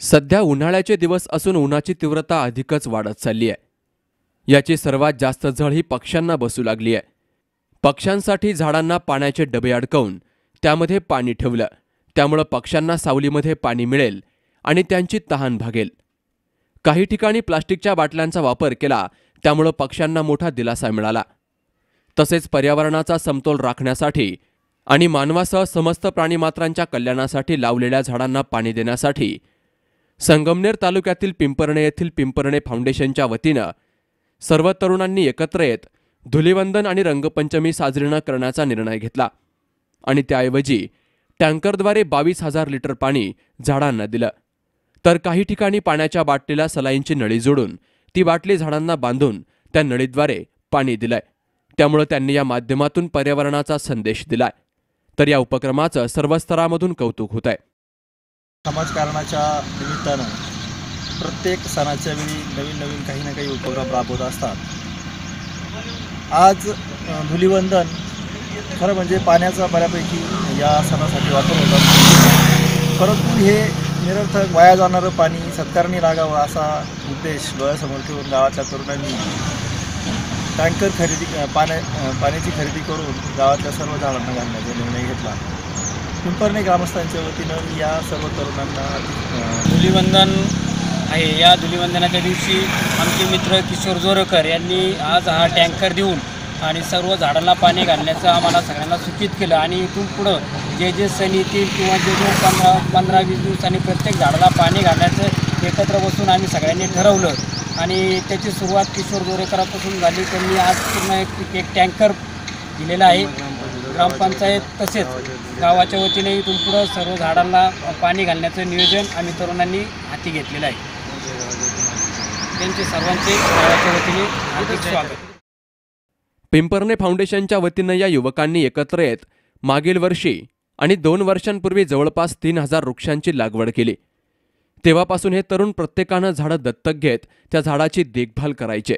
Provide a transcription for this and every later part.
सध्या उन्हाळ्याचे दिवस असून उन्हाची तीव्रता अधिकच वाढत चालली आहे. याची सर्वात जास्त झळ ही पक्ष्यांना बसू लागली आहे. पक्ष्यांसाठी झाडांना पाण्याचे डबे अडकवून त्यामध्ये पाणी ठेवलं. त्यामुळं पक्ष्यांना सावलीमध्ये पाणी मिळेल आणि त्यांची तहान भागेल. काही ठिकाणी प्लास्टिकच्या बाटल्यांचा वापर केला त्यामुळं पक्ष्यांना मोठा दिलासा मिळाला. तसेच पर्यावरणाचा समतोल राखण्यासाठी आणि मानवासह समस्त प्राणीमात्रांच्या कल्याणासाठी लावलेल्या झाडांना पाणी देण्यासाठी संगमनेर तालुक्यातील पिंपर्णे येथील पिंपर्णे फाउंडेशनच्या वतीनं सर्व तरुणांनी एकत्र येत धुलिवंदन आणि रंगपंचमी साजरी न करण्याचा निर्णय घेतला आणि त्याऐवजी टँकरद्वारे बावीस हजार लिटर पाणी झाडांना दिलं. तर काही ठिकाणी पाण्याच्या बाटलीला सलाईंची नळी जोडून ती बाटली झाडांना बांधून त्या नळीद्वारे पाणी दिलंय. त्यामुळं त्यांनी या माध्यमातून पर्यावरणाचा संदेश दिलाय. तर या उपक्रमाचं सर्व स्तरामधून कौतुक होत आहे समाजकारणाच्या निमित्तानं प्रत्येक सणाच्या वेळी नवीन नवीन काही ना काही उपक्रम राबवत असतात. आज अ, धुलिवंदन खरं म्हणजे पाण्याचा बऱ्यापैकी या सणासाठी वापर होतात परंतु हे निरर्थक वाया जाणारं पाणी सत्कारणी लागावं असा उद्देश डोळ्यासमोर ठेवून गावातल्या तरुणांनी टँकर खरेदी पाण्या पाण्याची खरेदी करून गावातल्या सर्व झाडांना घालण्याचा निर्णय घेतला. पिंपरणे ग्रामस्थांच्या वतीनं मी या सर्व तरुणांना धुलीवंदन आहे. या धुलीवंदनाच्या दिवशी आमचे मित्र किशोर जोरकर यांनी आज हा टँकर देऊन आणि सर्व झाडांना पाणी घालण्याचं आम्हाला सगळ्यांना सूचित केलं. आणि इथून पुढं जे जे सण येतील किंवा जे जे पंधरा पंधरा वीस दिवसांनी प्रत्येक झाडाला पाणी घालण्याचं एकत्र बसून आम्ही सगळ्यांनी ठरवलं. आणि त्याची सुरुवात किशोर जोरेकरापासून झाली. त्यांनी आज पूर्ण एक एक टँकर दिलेला आहे. ग्रामपंचायत तसेच गावाच्या वतीने इथून पुढं सर्व झाडांना पाणी घालण्याचं नियोजन आम्ही तरुणांनी हाती घेतलेलं आहे. त्यांचे सर्वांचे गावाच्या वतीने हार्दिक स्वागत. पिंपर्णे फाउंडेशनच्या वतीनं या युवकांनी एकत्र येत मागील वर्षी आणि दोन वर्षांपूर्वी जवळपास तीन हजार वृक्षांची लागवड केली. तेव्हापासून हे तरुण प्रत्येकानं झाडं दत्तक घेत त्या झाडाची देखभाल करायचे.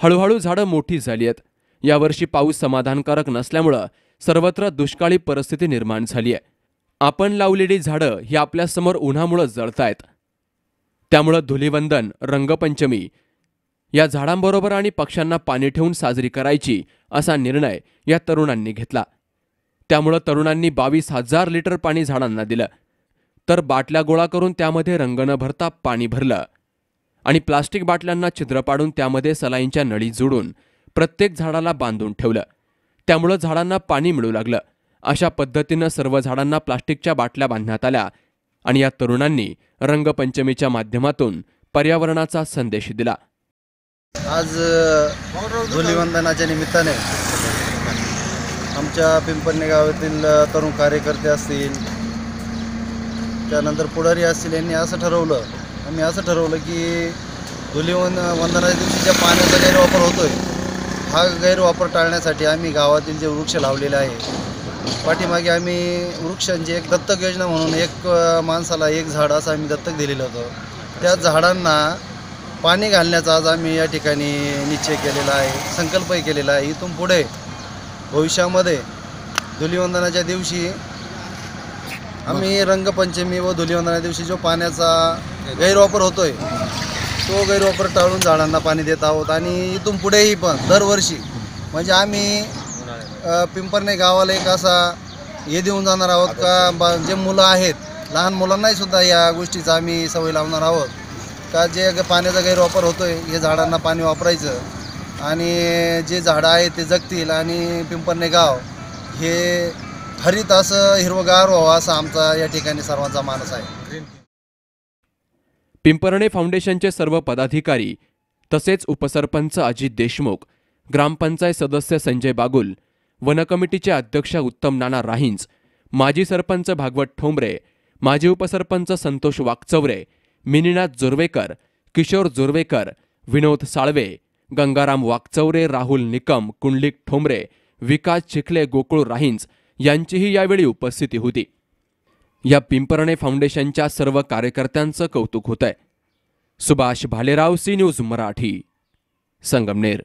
हळूहळू झाडं मोठी झाली आहेत. यावर्षी पाऊस समाधानकारक नसल्यामुळं सर्वत्र दुष्काळी परिस्थिती निर्माण झाली आहे. आपण लावलेली झाडं ही आपल्यासमोर उन्हामुळं जळतायत. त्यामुळं धुलिवंदन रंगपंचमी या झाडांबरोबर आणि पक्ष्यांना पाणी ठेवून साजरी करायची असा निर्णय या तरुणांनी घेतला. त्यामुळं तरुणांनी बावीस हजार लिटर पाणी झाडांना दिलं. तर बाटल्या गोळा करून त्यामध्ये रंग न भरता पाणी भरलं आणि प्लास्टिक बाटल्यांना छिद्र पाडून त्यामध्ये सलाईंच्या नळी जोडून प्रत्येक झाडाला बांधून ठेवलं. त्यामुळं झाडांना पाणी मिळू लागलं. अशा पद्धतीनं सर्व झाडांना प्लास्टिकच्या बाटल्या बांधण्यात आल्या आणि या तरुणांनी रंगपंचमीच्या माध्यमातून पर्यावरणाचा संदेश दिला. आज धुलीवंदनाच्या निमित्ताने आमच्या पिंपळणे गावातील तरुण कार्यकर्ते असतील त्यानंतर पुढारी असतील यांनी असं ठरवलं आम्ही असं ठरवलं की धुलीवंद वंदनाच्या दिवशी ज्या पाण्याचा गैरवापर होतोय हा गैरवापर टाळण्यासाठी आम्ही गावातील जे वृक्ष लावलेले आहे पाठीमागे आम्ही वृक्षांची म्हणजे एक दत्तक योजना म्हणून एक माणसाला एक झाड असं आम्ही दत्तक दिलेलं होतं. त्या झाडांना पाणी घालण्याचा आज आम्ही या ठिकाणी निश्चय केलेला आहे संकल्पही केलेला आहे. इथून पुढे भविष्यामध्ये धुलीवंदनाच्या दिवशी आम्ही रंगपंचमी व धुलिवंदनाच्या दिवशी जो पाण्याचा गैरवापर होतोय तो गैरवापर टाळून झाडांना पाणी देत आहोत आणि इथून पुढेही पण दरवर्षी. म्हणजे आम्ही अ, पिंपरणे गावाला एक असा हे देऊन जाणार आहोत का बा जे मुलं आहेत लहान मुलांनाही सुद्धा या गोष्टीचा आम्ही सवय लावणार आहोत. का जे पाण्याचा गैरवापर होतो आहे हे झाडांना पाणी वापरायचं आणि जे झाडं आहेत ते जगतील आणि पिंपरणे गाव हे हरित असं हिरवगार व्हावं असा आमचा या ठिकाणी सर्वांचा मानस आहे. पिंपर्णे फाउंडेशनचे सर्व पदाधिकारी तसेच उपसरपंच अजित देशमुख ग्रामपंचायत सदस्य संजय बागुल वन कमिटीचे अध्यक्ष उत्तम नाना राहिंज माजी सरपंच भागवत ठोंबरे माजी उपसरपंच संतोष वाकचौरे मिनीनाथ जोर्वेकर किशोर जोर्वेकर विनोद साळवे गंगाराम वाकचौरे राहुल निकम कुंडलिक ठोंबरे विकास चिखले गोकुळ राहिंज यांचीही यावेळी उपस्थिती होती. या पिंपरणे फाउंडेशनच्या सर्व कार्यकर्त्यांचं कौतुक होत आहे सुभाष भालेराव सी न्यूज मराठी संगमनेर.